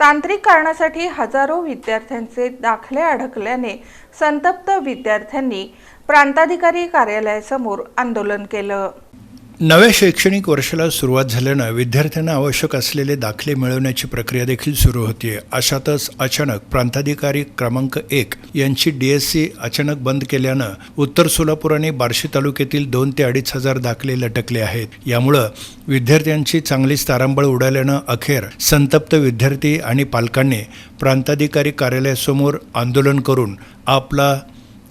तांत्रिक कारणासाठी हजारो विद्यार्थ्यांचे दाखले अडकल्याने संतप्त विद्यार्थ्यांनी प्रांताधिकारी कार्यालयासमोर आंदोलन केलं. नव्या शैक्षणिक वर्षाला सुरुवात झाल्यानं विद्यार्थ्यांना आवश्यक असलेले दाखले मिळवण्याची प्रक्रिया देखील सुरू होती अशातच अचानक प्रांताधिकारी क्रमांक एक यांची डी एस सी अचानक बंद केल्यानं उत्तर सोलापूर आणि बार्शी तालुक्यातील दोन ते अडीच हजार दाखले लटकले आहेत. यामुळं विद्यार्थ्यांची चांगलीच तारांबळ उडाल्यानं अखेर संतप्त विद्यार्थी आणि पालकांनी प्रांताधिकारी कार्यालयासमोर आंदोलन करून आपला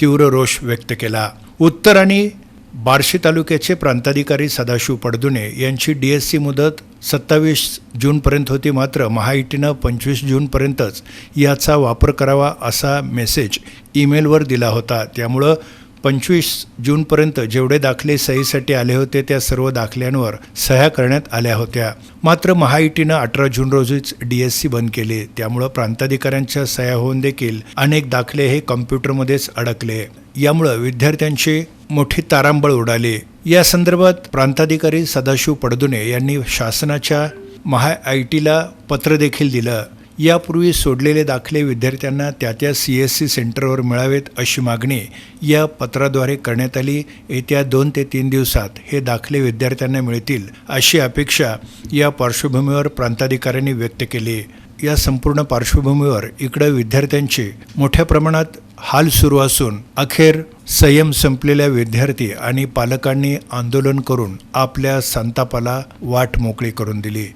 तीव्र रोष व्यक्त केला. उत्तर आणि बार्शी तालुक्याचे प्रांताधिकारी सदाशिव पडदुने यांची डी एस सी मुदत सत्तावीस जूनपर्यंत होती मात्र महायुतीनं पंचवीस जूनपर्यंतच याचा वापर करावा असा मेसेज ईमेलवर दिला होता. त्यामुळं पंचवीस जूनपर्यंत जेवढे दाखले सहीसाठी आले होते त्या सर्व दाखल्यांवर सह्या करण्यात आल्या होत्या. मात्र महायुतीनं अठरा जून रोजीच डी एस सी बंद केले. त्यामुळं प्रांताधिकाऱ्यांच्या सह्या होऊन देखील अनेक दाखले हे कॉम्प्युटरमध्येच अडकले. यामुळं विद्यार्थ्यांची मोठी तारांबळ उडाली. या संदर्भात प्रांताधिकारी सदाशिव पडदुने यांनी शासनाच्या महा आय टीला पत्र देखील दिलं. यापूर्वी सोडलेले दाखले विद्यार्थ्यांना त्या त्या सी एस सी सेंटरवर मिळावेत अशी मागणी या पत्राद्वारे करण्यात आली. येत्या दोन ते तीन दिवसात हे दाखले विद्यार्थ्यांना मिळतील अशी अपेक्षा या पार्श्वभूमीवर प्रांताधिकाऱ्यांनी व्यक्त केली. या संपूर्ण पार्श्वभूमीवर इकडं विद्यार्थ्यांचे मोठ्या प्रमाणात हाल सुरू असून अखेर संयम संपलेल्या विद्यार्थी आणि पालकांनी आंदोलन करून आपल्या संतापाला वाट मोकळी करून दिली.